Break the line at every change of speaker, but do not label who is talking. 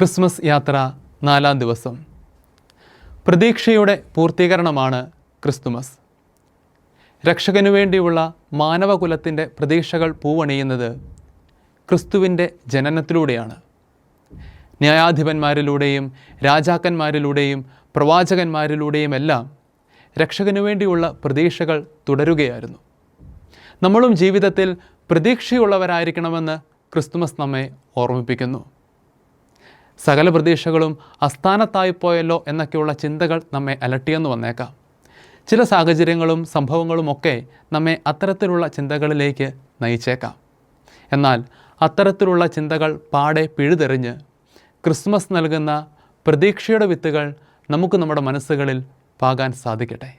Christmas യാത്ര നാലാം ദിവസം. പ്രതീക്ഷയുടെ പൂർത്തീകരണമാണ് ക്രിസ്തുമസ്. രക്ഷകനു വേണ്ടിയുള്ള മാനവകുലത്തിന്റെ പ്രതീക്ഷകൾ പൂവണിയുന്നത് ക്രിസ്തുവിന്റെ ജനനത്തിലൂടെയാണ്. ന്യായാധിപന്മാരിലൂടെയും രാജാക്കന്മാരിലൂടെയും പ്രവാചകന്മാരിലൂടെയുമെല്ലാം രക്ഷകനു വേണ്ടിയുള്ള പ്രതീക്ഷകൾ തുടരുകയായിരുന്നു. നമ്മളും ജീവിതത്തിൽ പ്രതീക്ഷയുള്ളവരായിരിക്കണമെന്ന് ക്രിസ്തുമസ് നമ്മെ ഓർമ്മിപ്പിക്കുന്നു. സകല പ്രതീക്ഷകളും അസ്ഥാനത്തായിപ്പോയല്ലോ എന്നൊക്കെയുള്ള ചിന്തകൾ നമ്മെ അലട്ടിയെന്ന് വന്നേക്കാം. ചില സാഹചര്യങ്ങളും സംഭവങ്ങളും ഒക്കെ നമ്മെ അത്തരത്തിലുള്ള ചിന്തകളിലേക്ക് നയിച്ചേക്കാം. എന്നാൽ അത്തരത്തിലുള്ള ചിന്തകൾ പാടെ പിഴുതെറിഞ്ഞ് ക്രിസ്മസ് നൽകുന്ന പ്രതീക്ഷയുടെ വിത്തുകൾ നമുക്ക് നമ്മുടെ മനസ്സുകളിൽ പാകാൻ സാധിക്കട്ടെ.